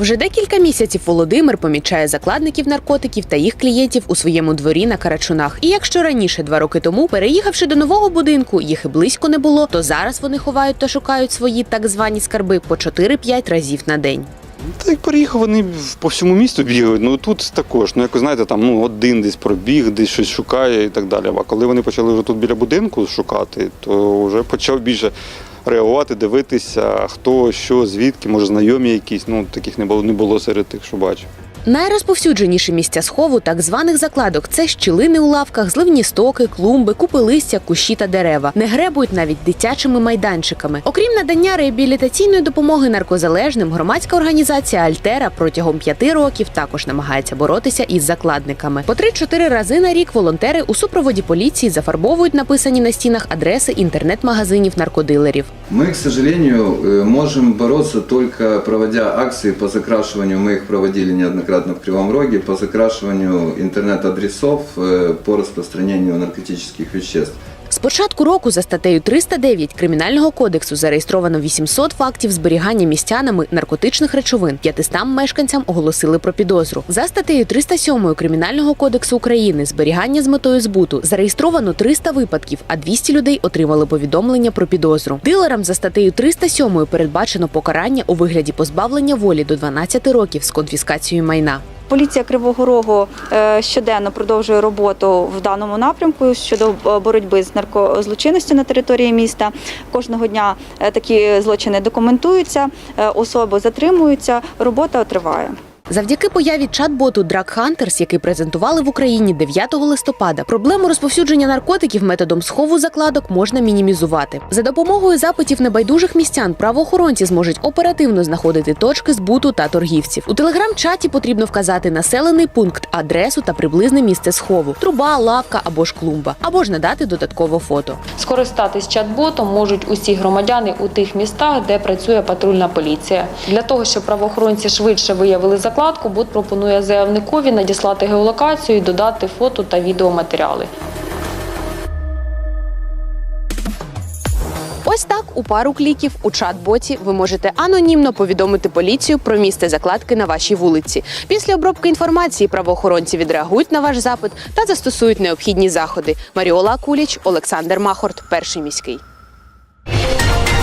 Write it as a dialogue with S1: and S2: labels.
S1: Вже декілька місяців Володимир помічає закладників наркотиків та їх клієнтів у своєму дворі на Карачунах. І якщо раніше, два роки тому, переїхавши до нового будинку, їх і близько не було, то зараз вони ховають та шукають свої так звані скарби по 4-5 разів на день.
S2: Та як переїхав, вони по всьому місту бігають. Ну тут також. Ну якось знаєте, там ну один десь пробіг, десь щось шукає і так далі. А коли вони почали вже тут біля будинку шукати, то вже почав більше реагувати, дивитися, хто, що, звідки, може, знайомі якісь. Ну таких не було, не було серед тих, що бачив.
S1: Найрозповсюдженіші місця схову так званих закладок це щілини у лавках, зливні стоки, клумби, купи листя, кущі та дерева. Не гребують навіть дитячими майданчиками. Окрім надання реабілітаційної допомоги наркозалежним, громадська організація Альтера протягом п'яти років також намагається боротися із закладниками. По 3-4 рази на рік волонтери у супроводі поліції зафарбовують написані на стінах адреси інтернет-магазинів наркодилерів.
S3: Мы, к сожалению, э, можем бороться только проводя акции по закрашиванию, мы их проводили неоднократно в Кривом Роге, по закрашиванию интернет-адресов э, по распространению наркотических веществ.
S1: З початку року за статтею 309 Кримінального кодексу зареєстровано 800 фактів зберігання містянами наркотичних речовин. 500 мешканцям оголосили про підозру. За статтею 307 Кримінального кодексу України зберігання з метою збуту зареєстровано 300 випадків, а 200 людей отримали повідомлення про підозру. Дилерам за статтею 307 передбачено покарання у вигляді позбавлення волі до 12 років з конфіскацією майна.
S4: Поліція Кривого Рогу е, щоденно продовжує роботу в даному напрямку щодо е, боротьби з наркозлочинністю на території міста. Кожного дня е, такі злочини документуються, особи затримуються, робота триває.
S1: Завдяки появі чат-боту Drug Hunters, який презентували в Україні 9 листопада, проблему розповсюдження наркотиків методом схову закладок можна мінімізувати. За допомогою запитів небайдужих містян правоохоронці зможуть оперативно знаходити точки збуту та торгівців. У телеграм-чаті потрібно вказати населений пункт, адресу та приблизне місце схову, труба, лавка або ж клумба, або ж надати додаткове фото.
S5: Скористатись чат-ботом можуть усі громадяни у тих містах, де працює патрульна поліція. Для того, щоб правоохоронці швидше виявили закладку, бот пропонує заявникові надіслати геолокацію і додати фото та відеоматеріали.
S1: Ось так у пару кліків у чат-боті ви можете анонімно повідомити поліцію про місце закладки на вашій вулиці. Після обробки інформації правоохоронці відреагують на ваш запит та застосують необхідні заходи. Маріола Куліч, Олександр Махорт, перший міський.